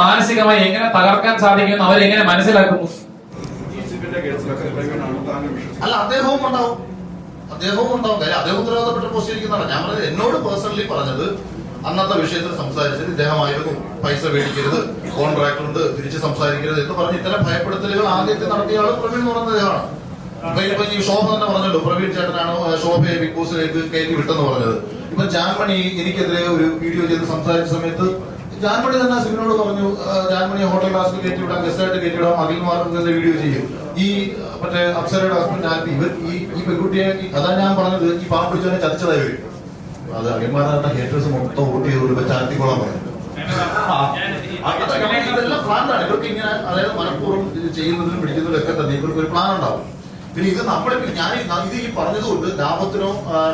മാനസികമായി എങ്ങനെ തകർക്കാൻ സാധിക്കുമെന്ന് അവരെങ്ങനെ മനസ്സിലാക്കുന്നു? അല്ല അദ്ദേഹവും ഉണ്ടാവും. അദ്ദേഹവും ഉണ്ടാവും. കാര്യം അദ്ദേഹം ഉത്തരവാദപ്പെട്ട പോസ്റ്റ് ഇരിക്കുന്നതാണ്. ഞാൻ പറഞ്ഞത് എന്നോട് പേഴ്സണലി പറഞ്ഞത് അന്നത്തെ വിഷയത്തിൽ സംസാരിച്ചത് ഇദ്ദേഹമായിരുന്നു. പൈസ മേടിക്കരുത് കോൺട്രാക്ട് ഉണ്ട് തിരിച്ച് സംസാരിക്കരുത് എന്ന് പറഞ്ഞ് ഇത്തരം ഭയപ്പെടുത്തലുകൾ ആദ്യത്തെ നടത്തിയ ആൾ പ്രവീൺ എന്ന് പറഞ്ഞ അദ്ദേഹമാണ് ഇപ്പൊ ഇപ്പൊ ഈ ശോഭ തന്നെ പറഞ്ഞല്ലോ പ്രവീൺ ചേട്ടനാണ് ശോഭയെ ബിഗ് ബോസിലേക്ക് കയറ്റി വിട്ടെന്ന് പറഞ്ഞത്. ഇപ്പൊ ജാൻമണി എനിക്കെതിരെ ഒരു വീഡിയോ ചെയ്ത് സംസാരിച്ച സമയത്ത് ജാൻമണി തന്നെ സിബിനോട് പറഞ്ഞു ജാൻമണി ഹോട്ടൽ ക്ലാസ്സിൽ കയറ്റി വിടാം ഗസ്റ്റായിട്ട് കയറ്റി വിടാം അഖിൽമാർക്ക് വീഡിയോ ചെയ്യും. ഈ മറ്റേ അപ്സരയുടെ ഹസ്ബൻഡ് ആൽബി ഇവർ ഈ ഈ പെൺകുട്ടിയെ അതാ ഞാൻ പറഞ്ഞത് ഈ പാവം പിടിച്ചവനെ ചതിച്ചതായി വരും അത് അഖിൽമാരുടെ ഹേറ്റേഴ്സ് മൊത്തം വോട്ട് ചെയ്ത് ഒരു ചാർത്തിക്കോളാൻ പറഞ്ഞു ഇതെല്ലാം പ്ലാനാണ് ഇവർക്ക് ഇങ്ങനെ അതായത് മനഃപൂർവം ചെയ്യുന്നതിനും പിടിക്കുന്നതിനും ഒക്കെ തന്നെ ഇവർക്ക് ഒരു പ്ലാൻ ഉണ്ടാവും. പിന്നെ ഇത് നമ്മൾ ഞാൻ ഇത് ഈ പറഞ്ഞതുകൊണ്ട് ലാഭത്തിനോ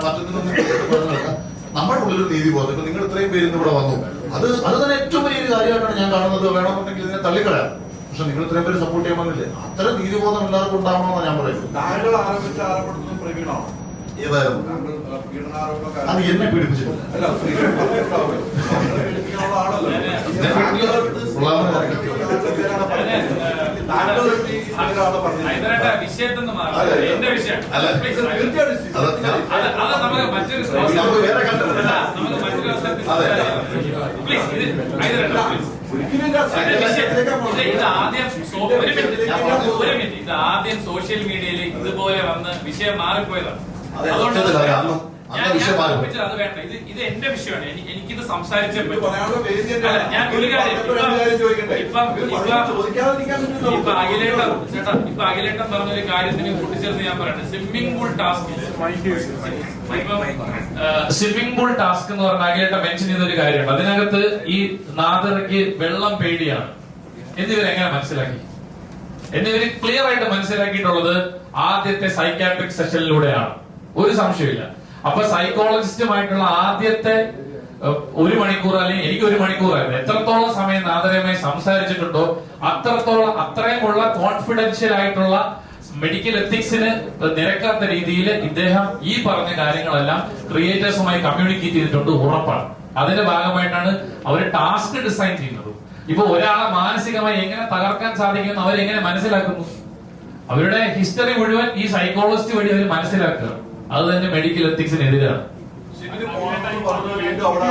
മറ്റൊന്നിനോ നമ്മുടെ ഉള്ളിൽ നീതി പോകുന്നു നിങ്ങൾ ഇത്രയും പേര് ഇവിടെ വന്നു. അത് അത് തന്നെ ഏറ്റവും വലിയൊരു കാര്യമായിട്ടാണ് ഞാൻ കാണുന്നത്. വേണമെന്നുണ്ടെങ്കിൽ ഇതിനെ തള്ളിക്കളയാം. പക്ഷെ നിങ്ങൾ ഇത്രയും പേര് സപ്പോർട്ട് ചെയ്യാൻ വന്നില്ലേ? അത്തരം നീതിബോധം എല്ലാവർക്കും ഉണ്ടാവണമെന്നാണ് ഞാൻ പറയുന്നത്. താങ്കൾ ആരോപിച്ച ആരോപണത്തിന് പ്രവീണാണോ ഏതായിരുന്നു താങ്കൾ ആ, പീഡനാരോപണക്കാരൻ അത് എന്നെ പീഡിപ്പിച്ചിട്ടില്ല അതെ. നമുക്ക് വേറെ നമുക്ക് മറ്റൊരു അവസരത്തിൽ ഇത് ആദ്യം സോ- ഒരു മിനിറ്റ് ഒരു മിനിറ്റ് ഇത് ആദ്യം സോഷ്യൽ മീഡിയയിൽ ഇതുപോലെ വന്ന് വിഷയം മാറിപ്പോയതാണ്. അതുകൊണ്ട് അത് വേണ്ട. ഇത് ഇത് എന്റെ വിഷയമാണ്. എനി- സംസാരിച്ചേ ഇത്. അല്ല, ഞാൻ ഒരു കാര്യം? ഇപ്പം. അഖിലേട്ടൻ ചേട്ടാ ഇപ്പൊ അഖിലേട്ടൻ പറഞ്ഞൊരു കാര്യത്തിന് കൂട്ടിച്ചേർന്ന് ഞാൻ പറയട്ടെ. Swimming pool task swimming pool task എന്ന് പറഞ്ഞ അഖിലേട്ടൻ മെൻഷൻ ചെയ്യുന്ന ഒരു കാര്യമാണ് അതിനകത്ത് ഈ നാദറയ്ക്ക് വെള്ളം പേടിയാണ്. എന്നിവർ എങ്ങനെ മനസ്സിലാക്കി? എന്നിവര് ക്ലിയർ ആയിട്ട് മനസ്സിലാക്കിയിട്ടുള്ളത് ആദ്യത്തെ സൈക്കാട്രിക് സെഷനിലൂടെയാണ് ഒരു സംശയമില്ല അപ്പൊ സൈക്കോളജിസ്റ്റുമായിട്ടുള്ള ആദ്യത്തെ ഒരു മണിക്കൂർ അല്ലെങ്കിൽ എനിക്ക് ഒരു മണിക്കൂറായിരുന്നു എത്രത്തോളം സമയം നാദരമായി സംസാരിച്ചിട്ടുണ്ടോ അത്രത്തോളം അത്രയുമുള്ള കോൺഫിഡൻഷ്യൽ ആയിട്ടുള്ള മെഡിക്കൽ എത്തിക്സിന് നിരക്കാത്ത രീതിയിൽ ഇദ്ദേഹം ഈ പറഞ്ഞ കാര്യങ്ങളെല്ലാം ക്രിയേറ്റേഴ്സുമായി കമ്മ്യൂണിക്കേറ്റ് ചെയ്തിട്ടുണ്ട് ഉറപ്പാണ്. അതിന്റെ ഭാഗമായിട്ടാണ് അവർ ടാസ്ക് ഡിസൈൻ ചെയ്യുന്നത്. ഇപ്പൊ ഒരാളെ മാനസികമായി എങ്ങനെ തകർക്കാൻ സാധിക്കുമെന്ന് അവരെങ്ങനെ മനസ്സിലാക്കുന്നു? അവരുടെ ഹിസ്റ്ററി മുഴുവൻ ഈ സൈക്കോളജിസ്റ്റ് വഴി അവർ മനസ്സിലാക്കുക. അത് തന്നെ മെഡിക്കൽ എത്തിക്സിനെതിരാണ് പോകണമെന്ന് വീണ്ടും അവിടെ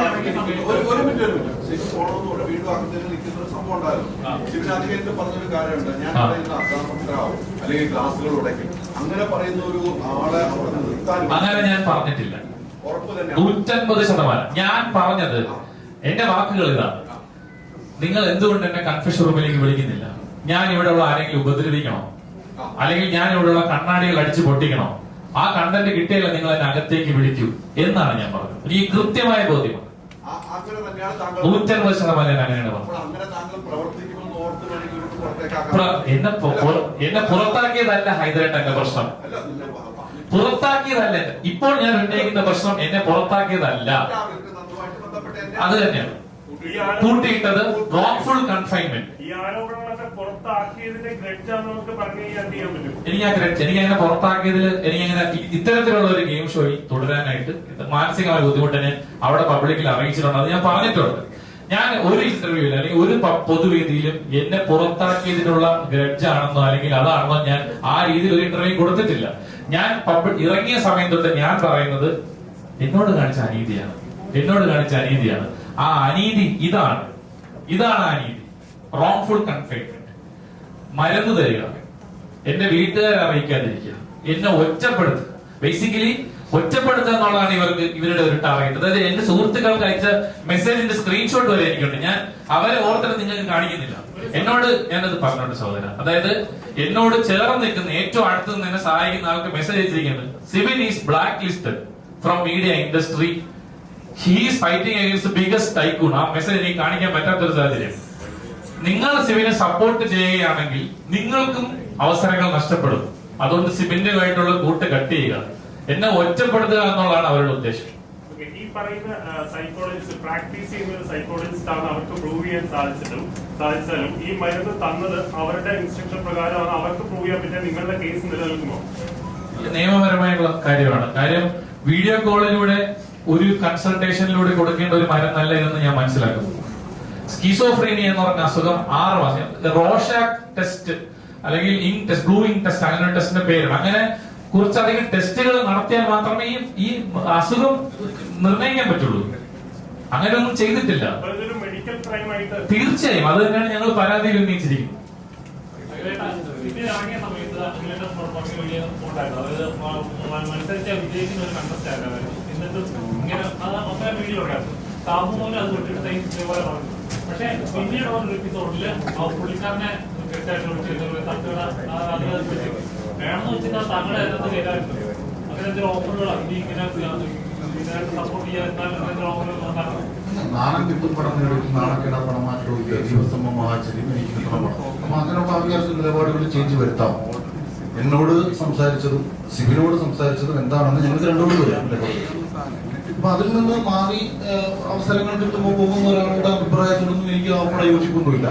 ഒരു ഒരു മിനിറ്റ് ഒരു മിനിറ്റ് പോകണമെന്ന് പറഞ്ഞ് വീണ്ടും അകത്തേക്ക് നിൽക്കുന്ന ഒരു സംഭവം ഉണ്ടായിരുന്നു. സിബിന് അധികം എന്ത് പറഞ്ഞൊരു കാര്യമുണ്ട്. ഞാൻ. പറയുന്ന അസാമന്ത്രാവും അല്ലെങ്കിൽ ക്ലാസ്സുകൾ ഉടയ്ക്കും അങ്ങനെ പറയുന്ന ഒരു ആളെ അവിടെ നിർത്താൻ അങ്ങനെ ഞാൻ പറഞ്ഞിട്ടില്ല. ഉറപ്പ് തന്നെ നൂറ്റൻപത് ശതമാനം. ഞാൻ പറഞ്ഞത് എന്റെ വാക്കുകൾ ഇതാണ്. നിങ്ങൾ എന്തുകൊണ്ട് എന്നെ കൺഫ്യൂഷൻ റൂമിലേക്ക് വിളിക്കുന്നില്ല? ഞാൻ ഇവിടെയുള്ള ആരെങ്കിലും ഉപദ്രവിക്കണോ? അല്ലെങ്കിൽ ഞാൻ ഇവിടെയുള്ള കണ്ണാടികൾ അടിച്ചു പൊട്ടിക്കണോ? ആ കണ്ടന്റ് കിട്ടിയില്ല നിങ്ങൾ എന്നെ അകത്തേക്ക് വിളിക്കൂ എന്നാണ് ഞാൻ പറഞ്ഞത്. ഈ കൃത്യമായ ബോധ്യമാണ് ആ- അങ്ങനെ തന്നെയാണ് താങ്കൾ നൂറ്റൻപത് ശതമാനം ഞാൻ അങ്ങനെയാണ് പറഞ്ഞത്. എന്നെ എന്നെ പുറത്താക്കിയതല്ല ഹൈദരാബാദ് എന്റെ പ്രശ്നം. പുറത്താക്കിയതല്ല ഇപ്പോൾ ഞാൻ ഉന്നയിക്കുന്ന പ്രശ്നം എന്നെ പുറത്താക്കിയതല്ല. അത് തന്നെയാണ്. കൂട്ടിയിട്ടത് റോങ്ഫുൾ കൺഫൈൻമെന്റ് നമുക്ക് കഴിഞ്ഞാൽ ചെയ്യാൻ പറ്റും? എനിക്ക് അങ്ങനെ എനിക്ക് പുറത്താക്കിയതിൽ എനിക്ക് ഇത്തരത്തിലുള്ള ഒരു ഗെയിം ഷോയിൽ തുടരാനായിട്ട് മാനസികമായ ബുദ്ധിമുട്ടിനെ അവിടെ പബ്ലിക്കിൽ അറിയിച്ചിട്ടുണ്ട്. അത് ഞാൻ പറഞ്ഞിട്ടുണ്ട്. ഞാൻ ഒരു ഇന്റർവ്യൂവിൽ അല്ലെങ്കിൽ ഒരു പൊതുവേദിയിലും എന്നെ പുറത്താക്കിയതിനുള്ള ഗ്രഡ്ജാണെന്നോ അല്ലെങ്കിൽ അതാണെന്നോ ഞാൻ ആ രീതിയിൽ ഒരു ഇന്റർവ്യൂ കൊടുത്തിട്ടില്ല. ഞാൻ ഇറങ്ങിയ സമയം തൊട്ട് ഞാൻ പറയുന്നത് എന്നോട് കാണിച്ച അനീതിയാണ്. എന്നോട് കാണിച്ച അനീതിയാണ്. ആ അനീതി ഇതാണ്. ഇതാണ് ആ അനീതി. റോങ്ഫുൾ കൺഫൈൻമെന്റ് മരുന്ന് തരിക. എന്റെ വീട്ടുകാരെ അറിയിക്കാതിരിക്കുക. എന്നെ ഒറ്റപ്പെടുത്തുക. ബേസിക്കലി ഒറ്റപ്പെടുത്തുക എന്നുള്ളതാണ് ഇവർക്ക് ഇവരുടെ ഒരു ടാർഗറ്റ് അതായത് എന്റെ സുഹൃത്തുക്കൾക്ക് അയച്ച മെസ്സേജിന്റെ സ്ക്രീൻഷോട്ട് വരെ എനിക്കുണ്ട്. ഞാൻ അവരെ ഓർത്തിട്ട് നിങ്ങൾക്ക് കാണിക്കുന്നില്ല. എന്നോട് ഞാനത് പറഞ്ഞോണ്ട് സഹോദര. അതായത് എന്നോട് ചേർന്ന് നിൽക്കുന്ന ഏറ്റവും അടുത്ത് നിന്ന് എന്നെ സഹായിക്കുന്ന ആൾക്ക് മെസ്സേജ് അയച്ചിരിക്കുന്നത് Sivin is blacklisted from media industry he's fighting biggest tycoon ആ മെസ്സേജ് എനിക്ക് കാണിക്കാൻ പറ്റാത്തൊരു സാഹചര്യം. നിങ്ങൾ സിബിനെ സപ്പോർട്ട് ചെയ്യുകയാണെങ്കിൽ നിങ്ങൾക്കും അവസരങ്ങൾ നഷ്ടപ്പെടും. അതുകൊണ്ട് സിബിന്റെതായിട്ടുള്ള കൂട്ട് കട്ട് ചെയ്യുക. എന്നെ ഒറ്റപ്പെടുത്തുക എന്നുള്ളതാണ് അവരുടെ ഉദ്ദേശം. ഈ പറയുന്ന സൈക്കോളജിസ്റ്റ് പ്രാക്ടീസ് ചെയ്യുന്ന സൈക്കോളജിസ്റ്റ് ആണ് അവർക്ക് പ്രൂവ് ചെയ്യാൻ സാധിച്ചിട്ടും സാധിച്ചാലും ഈ മരുന്ന് തന്നത് അവരുടെ ഇൻസ്ട്രക്ഷൻ പ്രകാരമാണ് അവർക്ക് പ്രൂവ് ചെയ്യാൻ പറ്റിയ നിങ്ങളുടെ കേസ് നിലനിൽക്കുമോ? ഇത് നിയമപരമായിട്ടുള്ള കാര്യമാണ്. കാര്യം വീഡിയോ കോളിലൂടെ ഒരു കൺസൾട്ടേഷനിലൂടെ കൊടുക്കേണ്ട ഒരു മരുന്നല്ല ഇതെന്ന് ഞാൻ മനസ്സിലാക്കുന്നു. സ്കീസോഫ്രീനിയ എന്ന് പറഞ്ഞ അസുഖം ആറ് മാസം. റോഷാക് ടെസ്റ്റ് അല്ലെങ്കിൽ ഇങ് ടെസ്റ്റ് ബ്ലൂ ഇങ് ടെസ്റ്റ് അങ്ങനെ ഒരു ടെസ്റ്റിന്റെ പേരാണ്. അങ്ങനെ കുറച്ചധികം ടെസ്റ്റുകൾ നടത്തിയാൽ മാത്രമേ ഈ ഈ അസുഖം നിർണയിക്കാൻ പറ്റുള്ളൂ. അങ്ങനെ ഒന്നും ചെയ്തിട്ടില്ല തീർച്ചയായും. അത് തന്നെയാണ് ഞങ്ങൾ പരാതിയിൽ ഉന്നയിച്ചിരിക്കുന്നത്. മത്സരിച്ച വിജയിക്കുന്ന ഒരു കണ്ടസ്റ്റ് ആയിരുന്നു. എന്നിട്ട് ഇങ്ങനെ അത് മൊത്തം വീഡിയോ ഉണ്ടായിരുന്നു. സാബു മോനെ അത് വിട്ടിട്ട് ഇതേപോലെ പറഞ്ഞു. പക്ഷെ പിന്നീട് ഒരു എപ്പിസോഡിൽ ആ പുള്ളിക്കാരനെ വേണമെന്ന് വെച്ചാൽ തങ്ങളുടെ അതിനകത്ത് അങ്ങനെ എന്തെങ്കിലും ഓഫറുകളാണ് ഇനി ഇങ്ങനെ സപ്പോർട്ട് ചെയ്യാൻ എന്തെങ്കിലും ഓഫറുകൾ ഉണ്ടാകും നിലപാടുകളിൽ ചേഞ്ച് വരുത്താം. എന്നോട് സംസാരിച്ചതും സിബിനോട് സംസാരിച്ചതും എന്താണെന്ന് ഞങ്ങൾക്ക് രണ്ടോട് വരും അപ്പൊ അതിൽ നിന്ന് മാറി അവസരങ്ങൾ കിട്ടുമ്പോൾ പോകുന്ന ഒരാളുടെ അഭിപ്രായത്തിലൊന്നും എനിക്ക് അവിടെ യോജിപ്പൊന്നുമില്ല.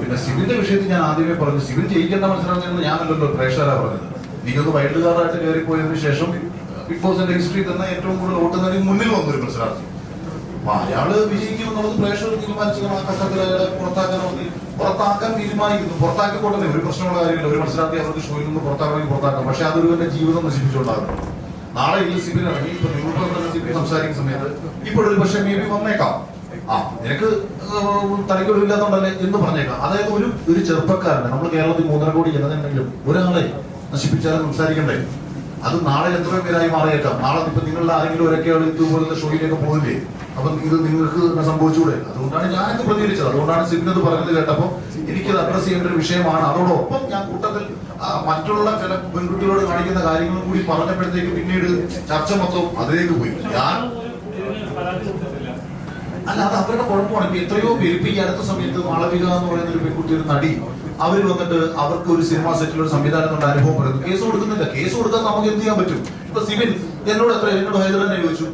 പിന്നെ സിബിന്റെ വിഷയത്തിൽ ഞാൻ ആദ്യമേ പറഞ്ഞു സിബിൻ ജയിക്കേണ്ട മത്സരം ഞാനല്ലല്ലോ പ്രേക്ഷകരാ പറഞ്ഞത്. എനിക്കൊന്ന് വൈൽഡ് കാർഡായിട്ട് കയറിപ്പോയതിനു ശേഷം ബിഗ് ബോസിന്റെ ഹിസ്റ്ററി തന്നെ ഏറ്റവും കൂടുതൽ വോട്ട് നേടി മുന്നിൽ വന്നൊരു മത്സരാർത്ഥി. അപ്പൊ അയാൾ വിജയിക്കുമെന്നുള്ളത് പ്രേക്ഷകർ തീരുമാനിച്ചു ആ ഘട്ടത്തിൽ പുറത്താക്കാൻ തീരുമാനിക്കുന്നു. പുറത്താക്കിക്കോട്ടെ ഒരു പ്രശ്നമുള്ള കാര്യമില്ല. ഒരു മത്സരാർത്ഥി അവർക്ക് ഷോയിൽ നിന്ന് പുറത്താക്കണമെങ്കിൽ പുറത്താക്കാം പക്ഷെ അതൊരു എന്റെ ജീവിതം നശിപ്പിച്ചുകൊണ്ടാകും നാളെ ഇതിൽ സിബിൻ ഇറങ്ങി ഇപ്പൊ നിങ്ങൾ സിബിൻ സംസാരിക്കുന്ന സമയത്ത് ഇപ്പോഴൊരു പക്ഷെ മേ ബി വന്നേക്കാം. ആ നിനക്ക് തലക്കൊടില്ലാത്തോണ്ടല്ലേ എന്ന് പറഞ്ഞേക്കാം. അതായത് ഒരു ഒരു ചെറുപ്പക്കാരനെ നമ്മൾ കേരളത്തിൽ മൂന്നര കോടി ജനതയുണ്ടെങ്കിലും ഒരാളെ നശിപ്പിച്ചാലും സംസാരിക്കണ്ടേ? അത് നാളെ എത്ര പേരായി മാറിയേക്കാം. നാളെ ഇപ്പൊ നിങ്ങളുടെ ആരെങ്കിലും ഒരൊക്കെ ഇതുപോലത്തെ ഷോയിലേക്ക് പോകില്ലേ അപ്പൊ ഇത് നിങ്ങൾക്ക് സംഭവിച്ചുകൂടെ? അതുകൊണ്ടാണ് ഞാൻ ഇത് പ്രതികരിച്ചത്. അതുകൊണ്ടാണ് സിബിൻ അത് പറഞ്ഞത് കേട്ടപ്പോ എനിക്കത് അഡ്രസ് ചെയ്യേണ്ട ഒരു വിഷയമാണ്. അതോടൊപ്പം ഞാൻ കൂട്ടത്തിൽ മറ്റുള്ള ചില പെൺകുട്ടികളോട് കാണിക്കുന്ന കാര്യങ്ങളും കൂടി പറഞ്ഞപ്പോഴത്തേക്ക് പിന്നീട് ചർച്ച മൊത്തം അതിലേക്ക് പോയി. ഞാൻ അല്ല അത് അവരുടെ കുഴപ്പമാണ്. ഇപ്പൊ എത്രയോ പേര് ഇപ്പൊ ഈ അടുത്ത സമയത്ത് മാളവിക എന്ന് പറയുന്ന ഒരു പെൺകുട്ടി ഒരു നടി അവർ വന്നിട്ട് അവർക്ക് ഒരു സിനിമാ സെറ്റിൽ ഒരു സംവിധാനം കൊണ്ട് അനുഭവം പറയുന്നു. കേസ് കൊടുക്കുന്നില്ല. കേസ് കൊടുക്കാൻ നമുക്ക് എന്ത് ചെയ്യാൻ പറ്റും? ഇപ്പൊ സിബിൻ എന്നോട് എത്ര എന്നോട് ഹൈദർ തന്നെ ചോദിച്ചു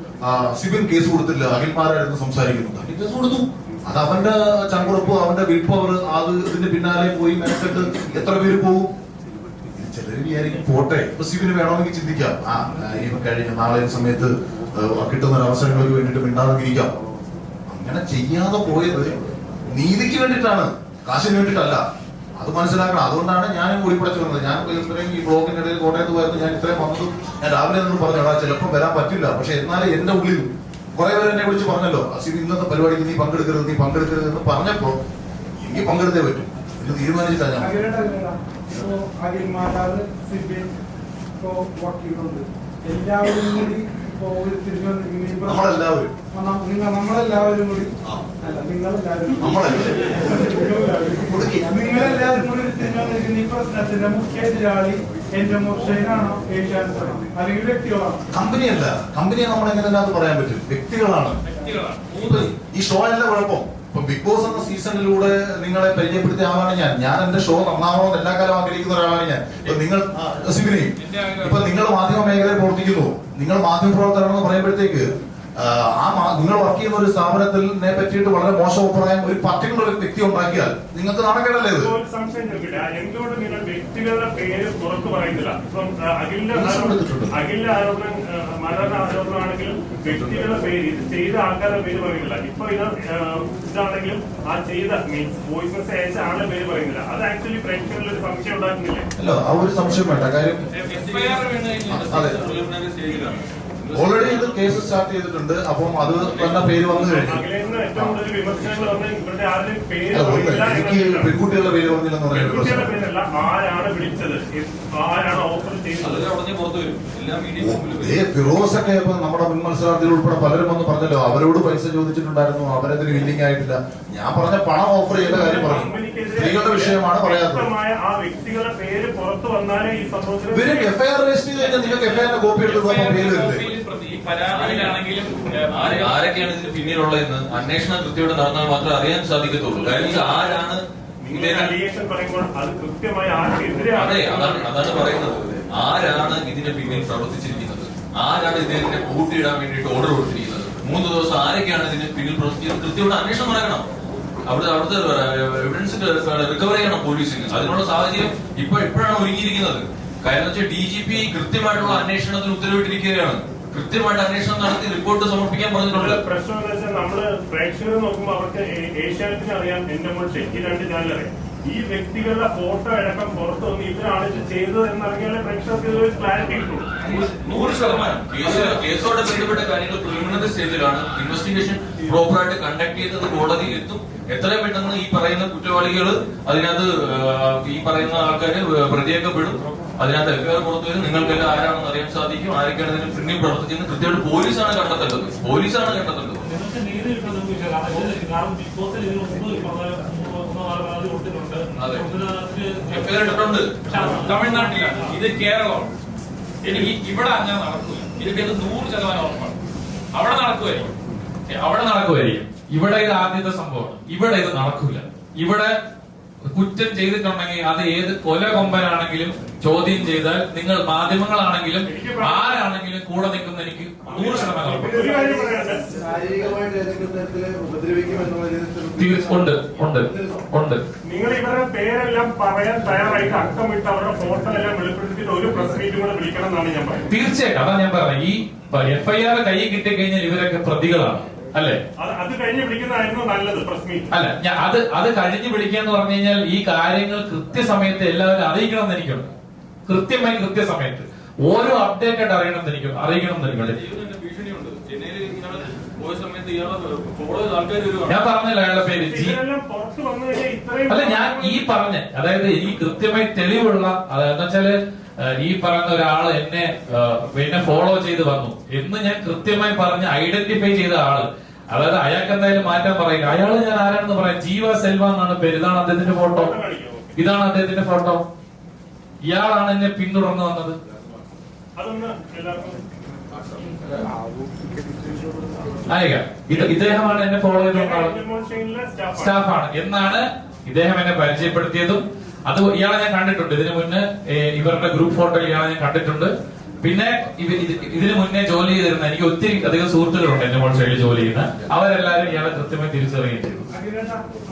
സിബിൻ കേസ് കൊടുത്തില്ല. അഖിൽമാരായിരുന്നു സംസാരിക്കുന്നത് കേസ് കൊടുത്തു. അത് അവന്റെ ചങ്കുറപ്പ് അവന്റെ വിൽ പവർ അത് ഇതിന്റെ പിന്നാലെ പോയി മെനക്കെട്ട് എത്ര പേര് പോകും വിചാരിക്കും പോട്ടെ. ഇപ്പൊ സിബിന് വേണമെങ്കിൽ ചിന്തിക്കാം. ആ ഇനിയിപ്പോ കഴിഞ്ഞ നാളെ സമയത്ത് കിട്ടുന്ന അവസരങ്ങൾക്ക് വേണ്ടിയിട്ട് മിണ്ടാതിരിക്കാം. അങ്ങനെ ചെയ്യാതെ പോയത് നീതിക്ക് വേണ്ടിയിട്ടാണ്. കാശിന് വേണ്ടിയിട്ടല്ല. അത് മനസ്സിലാക്കണം. അതുകൊണ്ടാണ് ഞാൻ കൂടി പഠിച്ചു വന്നത് ഞാൻ ഇത്രയും ഈ ബ്ലോക്കിന്റെ ഇടയിൽ കോട്ടയത്ത് പോയപ്പോൾ ഞാൻ ഇത്രയും വന്നത് ഞാൻ രാവിലെ നിന്ന് പറഞ്ഞു എടാ ചിലപ്പോൾ വരാൻ പറ്റില്ല. പക്ഷെ എന്നാലും എന്റെ ഉള്ളിൽ കുറെ പേര് എന്നെ വിളിച്ച് പറഞ്ഞല്ലോ അസിബ് ഇന്നത്തെ പരിപാടിക്ക് നീ പങ്കെടുക്കരുത് നീ പങ്കെടുക്കരുത് എന്ന് പറഞ്ഞപ്പോ എനിക്ക് പങ്കെടുത്തേ പറ്റും. എന്ന് തീരുമാനിച്ചിട്ടാണ് ഞാൻ അഖിലടല്ല ഇപ്പോ മാതാവ് സിബിൻ ഇപ്പോ വക്കീലുണ്ട് എല്ലാവരും കൂടി ഇപ്പോ ഒരു തിരിഞ്ഞു നമ്മളെല്ലാവരും. നിങ്ങൾ നമ്മളെല്ലാവരും കൂടി അല്ല നിങ്ങളെല്ലാവരും. നിങ്ങളെല്ലാവരും കൂടി ഒരു തിരിഞ്ഞു വന്നിരിക്കുന്ന ഈ പ്രശ്നത്തിന്റെ മുഖ്യ എതിരാളി എന്റെ മുർഷൈനാണോ ഏഷ്യാനെറ്റാണോ? അല്ലെങ്കിൽ വ്യക്തികളാണോ? കമ്പനിയല്ല. കമ്പനിയെ നമ്മൾ എങ്ങനെ അതിനകത്ത് പറയാൻ പറ്റും? വ്യക്തികളാണ്. ഈ ഷോ അല്ല കുഴപ്പം. ഇപ്പൊ ബിഗ് ബോസ് എന്ന സീസണിലൂടെ നിങ്ങളെ പരിചയപ്പെടുത്തിയ ആളാണ് ഞാൻ. ഞാൻ എന്റെ ഷോ നന്നാവണം എല്ലാ കാലം ആഗ്രഹിക്കുന്ന ഒരാളാണ് ഞാൻ. ഇപ്പൊ നിങ്ങൾ സിബിനെയും ഇപ്പൊ നിങ്ങൾ മാധ്യമ മേഖലയിൽ പ്രവർത്തിക്കുന്നു. നിങ്ങൾ മാധ്യമ പ്രവർത്തകരാണെന്ന് പറയുമ്പോഴത്തേക്ക് ആ, നിങ്ങൾ വർക്ക് ചെയ്യുന്ന ഒരു സ്ഥാപനത്തിനെ പറ്റിയിട്ട് വളരെ മോശം അഭിപ്രായം ഒരു പർട്ടിക്കുലർ ഒരു വ്യക്തി ഉണ്ടാക്കിയാൽ നിങ്ങൾക്ക് നാണക്കേടല്ലേ ഇത്? എന്തുകൊണ്ട് നിങ്ങൾ വ്യക്തികളുടെ പേര് പുറത്തു പറയുന്നില്ല? ഇപ്പം അഖിലിന്റെ ആരോപണം- എടുത്തിട്ടുണ്ട്. അഖിലിന്റെ ആരോപണം ആ, മാതാവിന്റെ ആരോപണമാണെങ്കിലും വ്യക്തികളുടെ പേര് ഇത് ചെയ്ത ആൾക്കാരുടെ പേര് പറയുന്നില്ല. ഇപ്പൊ ഇത് ആ, ഇതാണെങ്കിലും ആ ചെയ്ത മീൻസ് വോയിസ് മെസ്സേജ് അയച്ച ആളുടെ പേര് പറയുന്നില്ല. അത് ആക്ച്വലി പ്രേക്ഷകരിൽ ഒരു സംശയം ഉണ്ടാക്കുന്നില്ലേ? അല്ല ആ ഒരു സംശയം വേണ്ട. കാര്യം അതെ. ഓൾറെഡി ഇത് കേസ് സ്റ്റാർട്ട് ചെയ്തിട്ടുണ്ട്. അപ്പം അത് തന്നെ പേര് വന്നു കഴിഞ്ഞു. എനിക്ക് പെൺകുട്ടികളുടെ പേര് പറഞ്ഞില്ലെന്ന് പറയുന്നത് ഫിറോസ് ഒക്കെ ഇപ്പൊ നമ്മുടെ മുൻ മത്സരാർത്ഥികൾ ഉൾപ്പെടെ പലരും വന്ന് പറഞ്ഞല്ലോ അവരോട് പൈസ ചോദിച്ചിട്ടുണ്ടായിരുന്നു അവരതിന് വില്ലിംഗ് ആയിട്ടില്ല. ഞാൻ പറഞ്ഞ പണം ഓഫർ ചെയ്ത കാര്യം പറഞ്ഞു. സ്ത്രീകളുടെ വിഷയമാണ് പറയാത്തത്. ആ വ്യക്തികളുടെ പേര് പുറത്തു വന്നാലേ ഈ സംഭവത്തിൽ ഇവർ എഫ്ഐആർ രജിസ്റ്റർ ചെയ്ത് കഴിഞ്ഞാൽ നിങ്ങൾക്ക് എഫ്ഐആറിന്റെ കോപ്പി എടുത്ത് പേര് വരില്ലേ? പരാതിയിലാണെങ്കിലും ആരൊക്കെയാണ് ഇതിന് പിന്നിലുള്ളതെന്ന് അന്വേഷണം കൃത്യമായിട്ട് നടന്നാൽ മാത്രമേ അറിയാൻ സാധിക്കത്തുള്ളൂ. കാര്യം ആരാണ് അത് അതാണ് അതാണ് പറയുന്നത്. ആരാണ് ഇതിന്റെ പിന്നിൽ പ്രവർത്തിച്ചിരിക്കുന്നത്? ആരാണ് ഇതിനെ കൂട്ടിയിടാൻ വേണ്ടിയിട്ട് ഓർഡർ കൊടുത്തിരിക്കുന്നത്? മൂന്ന് ദിവസം ആരൊക്കെയാണ് ഇതിന് പിന്നിൽ പ്രവർത്തിച്ചത് കൃത്യമായിട്ട് അന്വേഷണം നടക്കണം. അവിടെ അവിടുത്തെ എവിഡൻസ് റിക്കവർ ചെയ്യണം പോലീസിന്. അതിനുള്ള സാഹചര്യം ഇപ്പൊ ഇപ്പോഴാണ് ഒരുങ്ങിയിരിക്കുന്നത്. കാരണം വെച്ചാൽ ഡി ജി പി കൃത്യമായിട്ടുള്ള അന്വേഷണത്തിന് ഉത്തരവിട്ടിരിക്കുകയാണ്. കൃത്യമായിട്ട് അന്വേഷണം നടത്തി റിപ്പോർട്ട് സമർപ്പിക്കാൻ പറഞ്ഞിട്ടുണ്ട്. പ്രശ്നം എന്താ വെച്ചാൽ നമ്മൾ പ്രേക്ഷകരെ നോക്കുമ്പോൾ അവർക്ക് ഏഷ്യാനെറ്റിന് അറിയാം. എന്റെ മോൾ ചെക്കി രണ്ട് ചാനൽ അറിയാം ഈ വ്യക്തികളുടെ ഫോട്ടോ അടക്കം പുറത്തു വന്ന് ഇവരാണ് ഇത് ചെയ്തത് എന്നറിയാലേ പ്രേക്ഷകർക്ക് ഇതിൽ ക്ലാരിറ്റി കിട്ടും. നൂറ് ശതമാനം. കേസ് കേസോടെ ബന്ധപ്പെട്ട കാര്യങ്ങൾ പ്രിലിമിനറി സ്റ്റേജിലാണ് ഇൻവെസ്റ്റിഗേഷൻ പ്രോപ്പറായിട്ട് കണ്ടക്ട് ചെയ്തത് കോടതിയിൽ എത്തും. എത്രയും പെട്ടെന്ന് ഈ പറയുന്ന കുറ്റവാളികൾ അതിനകത്ത് ഈ പറയുന്ന ആൾക്കാര് പ്രതിയൊക്കെ പെടും അതിനകത്ത് എഫ്ഐആർ പുറത്തു വരും. നിങ്ങൾക്കെല്ലാം ആരാണെന്ന് അറിയാൻ സാധിക്കും. ആരൊക്കെയാണ് ഇതിന് പിന്നിൽ പ്രവർത്തിച്ചെന്ന് കൃത്യമായിട്ട് പോലീസാണ് കണ്ടെത്തേണ്ടത്. പോലീസാണ് കണ്ടെത്തേണ്ടത്. തമിഴ്നാട്ടിലാണ്. ഇത് കേരളമാണ്. എനിക്ക് ഇവിടെ അങ്ങനെ നടക്കില്ല എനിക്ക് അത് നൂറ് ശതമാനം ഉറപ്പാണ്. അവിടെ നടക്കുമായിരിക്കും. അവിടെ നടക്കുമായിരിക്കും. ഇവിടെ ഇത് ആദ്യത്തെ സംഭവമാണ്. ഇവിടെ ഇത് നടക്കൂല. ഇവിടെ കുറ്റം ചെയ്തിട്ടുണ്ടെങ്കിൽ അത് ഏത് കൊല കൊമ്പനാണെങ്കിലും ചോദ്യം ചെയ്താൽ നിങ്ങൾ മാധ്യമങ്ങളാണെങ്കിലും ആരാണെങ്കിലും കൂടെ നിൽക്കുന്ന എനിക്ക് നൂറ് ശതമാനം ഉണ്ട് ഉണ്ട് ഉണ്ട്. നിങ്ങൾ ഇവരുടെ പേരെല്ലാം പറയാൻ തയ്യാറായിട്ട് അക്കമിട്ട് അവരുടെ ഫോട്ടോ എല്ലാം വെളിപ്പെടുത്തിയിട്ട് ഒരു പ്രസ് മീറ്റും കൂടെ വിളിക്കണം എന്നാണ് ഞാൻ പറയുന്നത്. തീർച്ചയായിട്ടും അതാ ഞാൻ പറഞ്ഞത്. ഈ എഫ്ഐആർ കൈ കിട്ടിക്കഴിഞ്ഞാൽ ഇവരൊക്കെ പ്രതികളാണ്. അല്ലേ? അത് അത് കഴിഞ്ഞ് വിളിക്കുന്നതായിരുന്നു നല്ലത് പ്രസ് മീറ്റ്. അല്ല ഞാൻ അത് അത് കഴിഞ്ഞ് വിളിക്കുക എന്ന് പറഞ്ഞു കഴിഞ്ഞാൽ ഈ കാര്യങ്ങൾ കൃത്യസമയത്ത് എല്ലാവരും അറിയിക്കണം എന്ന് എനിക്കുണ്ട്. കൃത്യമായി കൃത്യസമയത്ത്. ഓരോ അപ്ഡേറ്റ് ആയിട്ട് അറിയണം എന്ന് എനിക്കുണ്ട്. അറിയിക്കണം എന്ന് എനിക്കുണ്ട് ഞാൻ പറഞ്ഞില്ല അയാളുടെ പേര്. അല്ല ഞാൻ ഈ പറഞ്ഞ അതായത് ഈ കൃത്യമായി തെളിവുള്ള അതായത് വെച്ചാൽ ഈ പറയുന്ന ഒരാൾ എന്നെ പിന്നെ എന്നെ ഫോളോ ചെയ്ത് വന്നു എന്ന് ഞാൻ കൃത്യമായി പറഞ്ഞ് ഐഡന്റിഫൈ ചെയ്ത ആൾ അതായത് അയാൾക്ക് എന്തായാലും മാറ്റാൻ പറയില്ല. അയാൾ ഞാൻ ആരാണെന്ന് പറയാം. ജീവ സെൽവ എന്നാണ് പേര്. ഇതാണ് അദ്ദേഹത്തിന്റെ ഫോട്ടോ. ഇതാണ് അദ്ദേഹത്തിന്റെ ഫോട്ടോ. ഇയാളാണ് എന്നെ പിന്തുടർന്ന് വന്നത്. ഇത് ഇദ്ദേഹമാണ് എന്നെ ഫോളോ ചെയ്ത സ്റ്റാഫ് സ്റ്റാഫാണ്. എന്നാണ് ഇദ്ദേഹം എന്നെ പരിചയപ്പെടുത്തിയതും. അത് ഇയാളെ ഞാൻ കണ്ടിട്ടുണ്ട്. ഇതിനു മുന്നേ ഇവരുടെ ഗ്രൂപ്പ് ഫോട്ടോയിൽ ഇയാളെ ഞാൻ കണ്ടിട്ടുണ്ട്. പിന്നെ ഇവ- ഇത് ഇതിനു മുന്നേ ജോലി ചെയ്തിരുന്ന എനിക്ക് ഒത്തിരി അധികം സുഹൃത്തുക്കളുണ്ട് എന്റെ മോൾ സൈഡിൽ ജോലി ചെയ്യുന്ന. അവരെല്ലാവരും ഇയാളെ കൃത്യമായി തിരിച്ചറിയുകയും ചെയ്തു.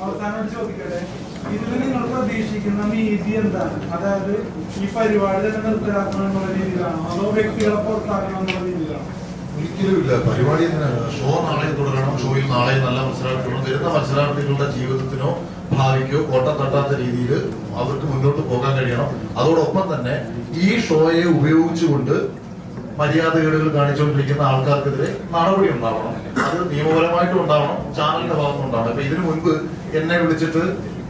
അവസാനം ചോദിക്കട്ടെ? ഇതിൽ നിങ്ങൾ പ്രതീക്ഷിക്കുന്ന നീതി എന്താണ്? അതായത് ഈ പരിപാടി തന്നെ നിർത്തലാക്കണം എന്നുള്ള രീതിയിലാണോ? അതോ വ്യക്തികളെ പുറത്താക്കണം എന്നുള്ള രീതിയിലാണോ? ഒരിക്കലും ഇല്ല. പരിപാടി? ഷോ നാളെ തുടരണം. ഷോയിൽ നാളെ നല്ല മത്സരാർത്ഥികളും വരുന്ന മത്സരാർത്ഥികളുടെ ജീവിതത്തിനോ ഭാവിക്കോ കോട്ടം തട്ടാത്ത രീതിയിൽ അവർക്ക് മുന്നോട്ട് പോകാൻ കഴിയണം. അതോടൊപ്പം തന്നെ ഈ ഷോയെ ഉപയോഗിച്ചുകൊണ്ട് മര്യാദകേടുകൾ കാണിച്ചുകൊണ്ടിരിക്കുന്ന ആൾക്കാർക്കെതിരെ നടപടി ഉണ്ടാവണം. അത് നിയമപരമായിട്ടും ഉണ്ടാവണം. ചാനലിന്റെ ഭാഗത്തും ഉണ്ടാവണം. ഇപ്പൊ ഇതിനു മുൻപ് എന്നെ വിളിച്ചിട്ട്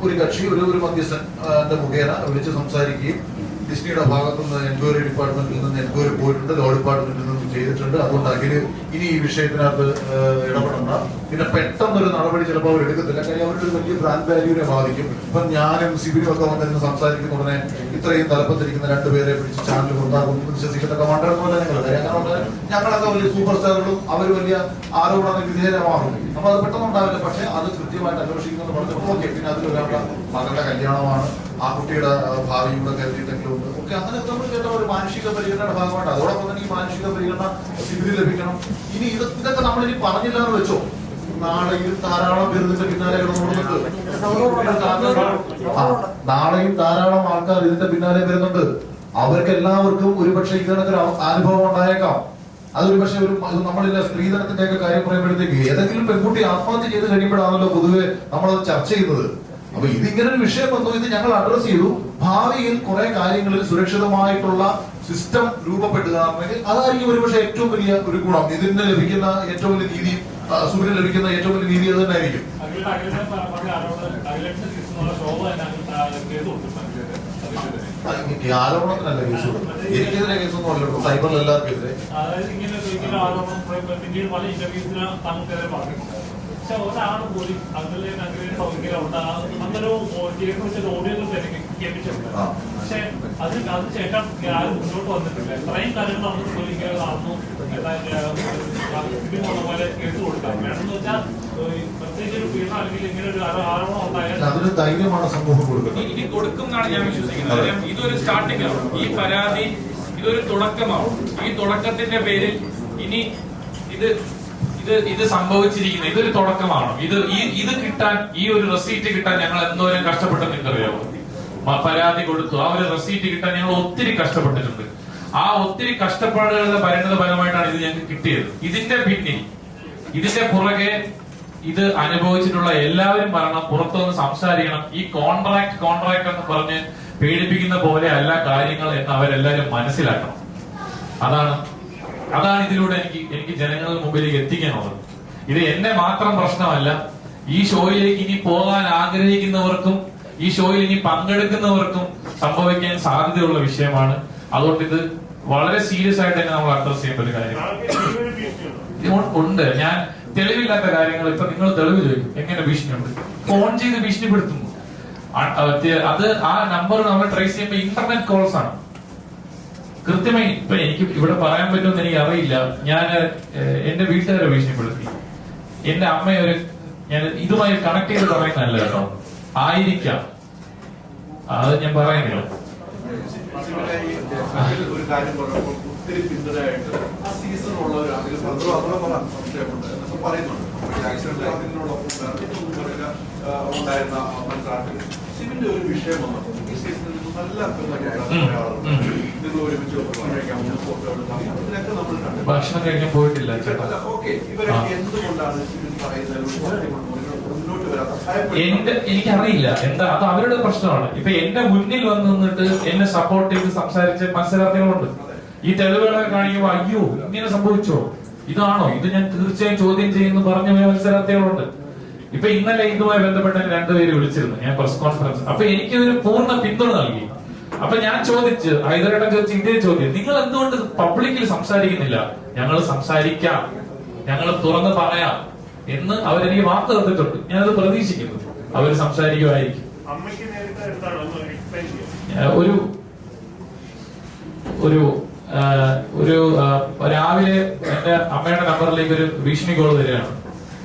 ഒരു കക്ഷി ഒരു ഒരു മധ്യസ്ഥന്റെ മുഖേന വിളിച്ച് സംസാരിക്കുകയും ഡിസ്നിയുടെ ഭാഗത്തുനിന്ന് എൻക്വയറി ഡിപ്പാർട്ട്മെന്റിൽ നിന്ന് എൻക്വയറി പോയിട്ടുണ്ട്. ലോ ഡിപ്പാർട്ട്മെന്റിൽ നിന്ന് ചെയ്തിട്ടുണ്ട്. അതുകൊണ്ട് അഖിൽ ഇനി ഈ വിഷയത്തിനകത്ത് ഇടപെടണ്ട. പിന്നെ പെട്ടെന്നൊരു നടപടി ചിലപ്പോൾ അവർ എടുക്കത്തില്ല. കാര്യം അവരുടെ വലിയ ബ്രാൻഡ് വാല്യൂനെ ബാധിക്കും. ഇപ്പൊ ഞാനും സിബിലും ഒക്കെ വന്നിരുന്ന് സംസാരിക്കുന്ന ഉടനെ ഇത്രയും തലപ്പത്തിരിക്കുന്ന രണ്ടുപേരെ പിടിച്ച് ചാനൽ കൊണ്ടാകും വിശ്വസിക്കത്തക്ക പോലെ ഞങ്ങൾ കാരണം ഞങ്ങളൊക്കെ വലിയ സൂപ്പർ സ്റ്റാറുകളും അവർ വലിയ ആരോപണ വിധേയമാകും അപ്പൊ അത് പെട്ടെന്ന് ഉണ്ടാവില്ല. പക്ഷെ അത് കൃത്യമായിട്ട് അന്വേഷിക്കുന്നത് പറഞ്ഞു ഓക്കെ പിന്നെ അതിലൊരാളുടെ മകളുടെ കല്യാണമാണ് ആ കുട്ടിയുടെ ഭാവിയും കൂടെ കരുതിയിട്ടെങ്കിലും ഉണ്ട്. ഒക്കെ അങ്ങനെ നമ്മൾ കേട്ട ഒരു മാനുഷിക പരിഗണനയുടെ ഭാഗമായിട്ട് അതോടൊപ്പം തന്നെ ഈ മാനുഷിക പരിഗണന സ്ഥിതി ലഭിക്കണം. ഇനി ഇത് ഇതൊക്കെ നമ്മൾ ഇനി പറഞ്ഞില്ല എന്ന് വെച്ചോ നാളെയും ധാരാളം പേര് പിന്നാലെ കിടന്നുകൊടുക്കുന്നുണ്ട് നാളെയും ധാരാളം ആൾക്കാർ ഇതിന്റെ പിന്നാലെ വരുന്നുണ്ട്. അവർക്ക് എല്ലാവർക്കും ഒരുപക്ഷെ ഇതേതൊരു അനുഭവം ഉണ്ടായേക്കാം. അതൊരു പക്ഷെ ഒരു നമ്മളില്ല സ്ത്രീധനത്തിന്റെ ഒക്കെ കാര്യം പറയുമ്പോഴത്തേക്ക് ഏതെങ്കിലും പെൺകുട്ടി ആത്മഹത്യ ചെയ്ത് കഴിയുമ്പോഴാണല്ലോ പൊതുവെ നമ്മളത് ചർച്ച ചെയ്യുന്നത്. അപ്പൊ ഇതിങ്ങനെ ഒരു വിഷയം വന്നു ഇത് ഞങ്ങൾ അഡ്രസ് ചെയ്തു. ഭാവിയിൽ കുറെ കാര്യങ്ങളിൽ സുരക്ഷിതമായിട്ടുള്ള സിസ്റ്റം രൂപപ്പെടുകയാണെങ്കിൽ അതായിരിക്കും ഒരുപക്ഷെ ഏറ്റവും വലിയ ഒരു ഗുണം. ഇതിന് ലഭിക്കുന്ന ഏറ്റവും വലിയ നീതി സൂര്യൻ ലഭിക്കുന്ന ഏറ്റവും വലിയ നീതി അത് തന്നെ ആയിരിക്കും അഖിലേട്ട അഖിലേട്ടൻ പറഞ്ഞ ആരോപണം അഖിലേട്ടന്റെ കേസിനുള്ള ശോഭ തന്നെ അഖിൽ കേസ് കൊടുത്തിട്ടുണ്ട്. അഖിലേട്ടനെതിരെ. അത് എനിക്ക് ആരോപണത്തിനല്ല കേസ് ഒന്നും എനിക്കെതിരെ അല്ലല്ലോ. സൈബറിൽ എല്ലാവർക്കും എതിരെ. അതായത് ഇങ്ങനെ ഒരിക്കലും ആരോപണം പ്ര- പിന്നീട് പല ഇന്റർവ്യൂസിന് താങ്കൾക്കെതിരെ പറഞ്ഞിട്ടുണ്ട് പക്ഷെ ഒരാൾ പോലും അങ്ങനെ അങ്ങനെ സൗകര്യം ഉണ്ടാകും അങ്ങനെ കേസ് വെച്ചിട്ട് ഓഡിയോ കേൾപ്പിച്ചിട്ടുണ്ട് ആ. പക്ഷെ അത് അതിനുശേഷം ആരും മുന്നോട്ട് വന്നിട്ടില്ല. ഇത്രയും കാര്യങ്ങൾ നമ്മൾ പോലും ഇങ്ങനെ നടന്നു ഇതിനുള്ള പോലെ കേസ് കൊടുക്കാം. വേണമെന്ന് വെച്ചാൽ ഏഹ്, പ്രത്യേകിച്ച് ഒരു പീഡനം അല്ലെങ്കിൽ ഇങ്ങനെ ഒരു ആരോ- ആരോപണം ഉണ്ടായാൽ പക്ഷെ അതിന് ധൈര്യമാണ് സമൂഹം കൊടുക്കുന്നത്. ഇനി കൊടുക്കും എന്നാണ് ഞാൻ വിശ്വസിക്കുന്നത്. ഇതൊരു സ്റ്റാർട്ടിംഗ് ആണ് ഈ പരാതി ഇതൊരു തുടക്കമാണ് ഈ തുടക്കത്തിന്റെ പേരിൽ ഇനി ഇത് ഇത് ഇത് സംഭവിച്ചിരിക്കുന്നത് ഇതൊരു തുടക്കമാണ്. ഇത് ഈ ഇത് കിട്ടാൻ ഈ ഒരു റെസീറ്റ് കിട്ടാൻ ഞങ്ങൾ എന്തോരം കഷ്ടപ്പെട്ടു നിങ്ങൾക്കറിയാമോ പരാതി കൊടുത്തു. ആ ഒരു റെസീറ്റ് കിട്ടാൻ ഞങ്ങൾ ഒത്തിരി കഷ്ടപ്പെട്ടിട്ടുണ്ട്. ആ ഒത്തിരി കഷ്ടപ്പാടുകളുടെ പരിണത ഫലമായിട്ടാണ് ഇത് ഞങ്ങൾക്ക് കിട്ടിയത്. ഇതിന്റെ പിന്നിൽ ഇതിന്റെ പുറകെ ഇത് അനുഭവിച്ചിട്ടുള്ള എല്ലാവരും പറയണം പുറത്തുനിന്ന് സംസാരിക്കണം. ഈ കോൺട്രാക്ട് കോൺട്രാക്ട് എന്ന് പറഞ്ഞ് പേടിപ്പിക്കുന്ന പോലെ അല്ല കാര്യങ്ങൾ എന്ന് അവരെല്ലാവരും മനസ്സിലാക്കണം. അതാണ് അതാണ് ഇതിലൂടെ എനിക്ക് എനിക്ക് ജനങ്ങളുടെ മുമ്പിലേക്ക് എത്തിക്കാനുള്ളത്. ഇത് എന്നെ മാത്രം പ്രശ്നമല്ല ഈ ഷോയിലേക്ക് ഇനി പോകാൻ ആഗ്രഹിക്കുന്നവർക്കും ഈ ഷോയിൽ ഇനി പങ്കെടുക്കുന്നവർക്കും സംഭവിക്കാൻ സാധ്യതയുള്ള വിഷയമാണ്. അതുകൊണ്ട് ഇത് വളരെ സീരിയസ് ആയിട്ട് തന്നെ നമ്മൾ അഡ്രസ് ചെയ്യേണ്ട ഒരു കാര്യം. ഉണ്ട് ഞാൻ തെളിവില്ലാത്ത കാര്യങ്ങൾ ഇപ്പൊ നിങ്ങൾ തെളിവ് ചോദിക്കും. എങ്ങനെ ഭീഷണിയുണ്ട്? ഫോൺ ചെയ്ത് ഭീഷണിപ്പെടുത്തുന്നു. അത് ആ നമ്പർ നമ്മൾ ട്രേസ് ചെയ്യുമ്പോൾ ഇന്റർനെറ്റ് കോൾസ് ആണ്. കൃത്യമായി ഇപ്പൊ എനിക്ക് ഇവിടെ പറയാൻ പറ്റുമെന്ന് എനിക്ക് അറിയില്ല. ഞാൻ എന്റെ വീട്ടുകാരെ ഭീഷണിപ്പെടുത്തി. എന്റെ അമ്മയെ ഒരു ഞാൻ ഇതുമായി കണക്ട് ചെയ്ത് പറയുന്നതല്ല കേട്ടോ. ആയിരിക്കാം. അത് ഞാൻ പറയുന്നില്ല. ഒരു കാര്യം ഉണ്ടായിരുന്ന ഒരു വിഷയം വന്നപ്പോൾ ഈ സീസണിൽ ഭക്ഷണം കഴിഞ്ഞ് പോയിട്ടില്ല ചേട്ടാ. എന്റെ എനിക്കറിയില്ല. എന്താ അത് അവരുടെ പ്രശ്നമാണ്. ഇപ്പൊ എന്റെ മുന്നിൽ വന്ന് നിന്നിട്ട് എന്നെ സപ്പോർട്ട് ചെയ്ത് സംസാരിച്ച മത്സരാർത്ഥികളുണ്ട്. ഈ തെളിവുകളൊക്കെ കാണിക്കുമ്പോ അയ്യോ ഇങ്ങനെ സംഭവിച്ചോ? ഇതാണോ? ഇത് ഞാൻ തീർച്ചയായും ചോദ്യം ചെയ്യുന്നു പറഞ്ഞ മത്സരാർത്ഥികളുണ്ട്. ഇപ്പൊ ഇന്നലെ ഇതുമായി ബന്ധപ്പെട്ട് രണ്ടുപേര് വിളിച്ചിരുന്നു. ഞാൻ പ്രസ് കോൺഫറൻസ് അപ്പൊ എനിക്ക് ഒരു പൂർണ പിന്തുണ നൽകി. അപ്പൊ ഞാൻ ചോദിച്ച് ഹൈദരേട്ടൻ ചോദിച്ച് ഇന്ത്യയിൽ ചോദ്യം നിങ്ങൾ എന്തുകൊണ്ട് പബ്ലിക്കിൽ സംസാരിക്കുന്നില്ല? ഞങ്ങൾ സംസാരിക്കാം. ഞങ്ങൾ തുറന്ന് പറയാം. എന്ന് അവരെനിക്ക് വാർത്ത തന്നിട്ടുണ്ട്. ഞാനത് പ്രതീക്ഷിക്കുന്നു. അവർ സംസാരിക്കുമായിരിക്കും. ഒരു ഒരു ഒരു രാവിലെ എന്റെ അമ്മയുടെ നമ്പറിലേക്ക് ഒരു ഭീഷണി കോൾ വരികയാണ്.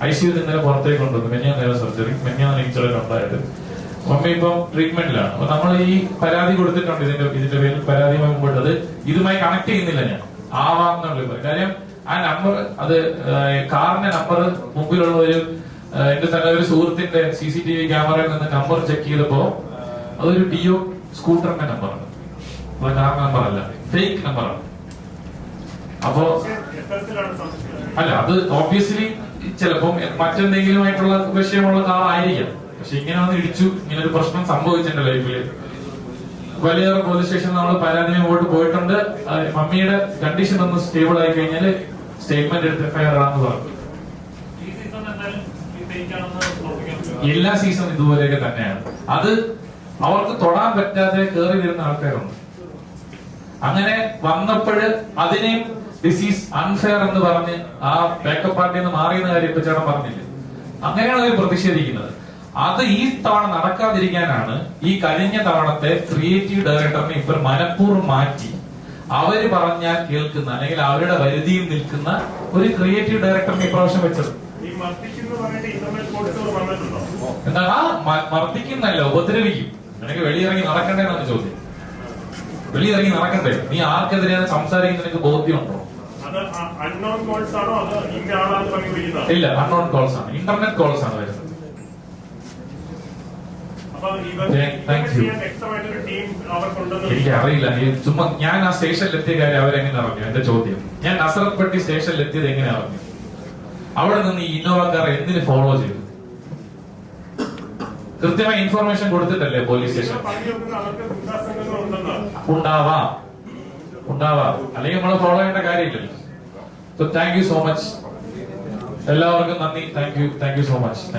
ഐ സിയു ഇന്നലെ പുറത്തേക്ക് കൊണ്ടുവന്നു. മെഞ്ഞാന്നേരം സർജറി മെഞ്ഞാന്ന് ഇൻസിഡന്റ് ഉണ്ടായത് മമ്മി ഇപ്പം ട്രീറ്റ്മെന്റിലാണ് അപ്പൊ നമ്മൾ ഈ പരാതി കൊടുത്തിട്ടുണ്ട് ഇതിന്റെ ഇതിന്റെ പേരിൽ പരാതിയുമായി മുമ്പോട്ടത്. ഇതുമായി കണക്ട് ചെയ്യുന്നില്ല ഞാൻ. ആവാന്നുള്ള കാര്യം ആ നമ്പർ അത് കാറിന്റെ നമ്പർ മുമ്പിലുള്ള ഒരു എന്റെ തന്നെ ഒരു സുഹൃത്തിന്റെ സി സി ടി വി ക്യാമറയിൽ നിന്ന് നമ്പർ ചെക്ക് ചെയ്തപ്പോ അതൊരു ഡിയോ സ്കൂട്ടറിന്റെ നമ്പറാണ് അത് കാർ നമ്പർ അല്ല. ഫേക്ക് നമ്പറാണ് അപ്പോ അല്ല അത് ഓബിയസ്ലി ചിലപ്പം മറ്റെന്തെങ്കിലും ആയിട്ടുള്ള വിഷയമുള്ള കാർ ആയിരിക്കാം പക്ഷെ ഇങ്ങനെ വന്ന് ഇടിച്ചു ഇങ്ങനെ ഒരു പ്രശ്നം സംഭവിച്ചിട്ടുണ്ട് ലൈഫിൽ. വലിയ പോലീസ് സ്റ്റേഷൻ നമ്മൾ പരാതി മുമ്പോട്ട് പോയിട്ടുണ്ട്. മമ്മിയുടെ കണ്ടീഷൻ ഒന്ന് സ്റ്റേബിൾ ആയി കഴിഞ്ഞാൽ സ്റ്റേറ്റ്മെന്റ് എടുത്ത് എഫ്ഐആർ ആണെന്ന് പറഞ്ഞു? എല്ലാ സീസൺ ഇതുപോലെയൊക്കെ തന്നെയാണ്. അത് അവർക്ക് തൊടാൻ പറ്റാതെ കയറി വരുന്ന ആൾക്കാരുണ്ട്. അങ്ങനെ വന്നപ്പോഴ് അതിനെയും ഡിസീസ് അൺഫെയർ എന്ന് പറഞ്ഞ് ആ ബാക്കപ്പ് പാർട്ടിയിൽ നിന്ന് മാറിയെന്ന കാര്യം ഇപ്പൊ ചേട്ടൻ പറഞ്ഞില്ലേ? അങ്ങനെയാണ് അവർ പ്രതിഷേധിക്കുന്നത്. അത് ഈ തവണ നടക്കാതിരിക്കാനാണ് ഈ കഴിഞ്ഞ തവണത്തെ ക്രിയേറ്റീവ് ഡയറക്ടറിനെ ഇവർ മനഃപൂർവം മാറ്റി. അവർ പറഞ്ഞാൽ കേൾക്കുന്ന അല്ലെങ്കിൽ അവരുടെ വരുതിയിൽ നിൽക്കുന്ന ഒരു ക്രിയേറ്റീവ് ഡയറക്ടറിനെ ഇപ്രാവശ്യം വെച്ചത്. എന്താണ് മർദ്ദിക്കുന്നല്ല ഉപദ്രവിക്കും. നിനക്ക് വെളിയിറങ്ങി നടക്കണ്ടെന്നാണ് ചോദ്യം. വെളിയിറങ്ങി നടക്കണ്ടേ നീ ആർക്കെതിരെയാണ് സംസാരിക്കുന്ന നിനക്ക് ബോധ്യമുണ്ടോ? ഇല്ല അൺനോൺ കോൾസ് ആണ്. ഇന്റർനെറ്റ് കോൾസ് ആണ് വരുന്നത്. എനിക്ക് അറിയില്ല ചുമ്മാ ഞാൻ ആ സ്റ്റേഷനിൽ എത്തിയ കാര്യം അവരെങ്ങനെ അറിഞ്ഞു? എന്റെ ചോദ്യം. ഞാൻ നസറപ്പെട്ടി സ്റ്റേഷനിൽ എത്തിയത് എങ്ങനെ അറിഞ്ഞു? അവിടെ നിന്ന് ഈ ഇന്നോവക്കാർ കാർ എന്തിന് ഫോളോ ചെയ്തു? കൃത്യമായ ഇൻഫർമേഷൻ കൊടുത്തിട്ടല്ലേ പോലീസ് സ്റ്റേഷൻ ഉണ്ടാവാം. ഉണ്ടാവാം. അല്ലെങ്കിൽ നമ്മൾ ഫോളോ ചെയ്യേണ്ട കാര്യമില്ലല്ലോ. So thank you so much എല്ലാവർക്കും നന്ദി. Thank you thank you so much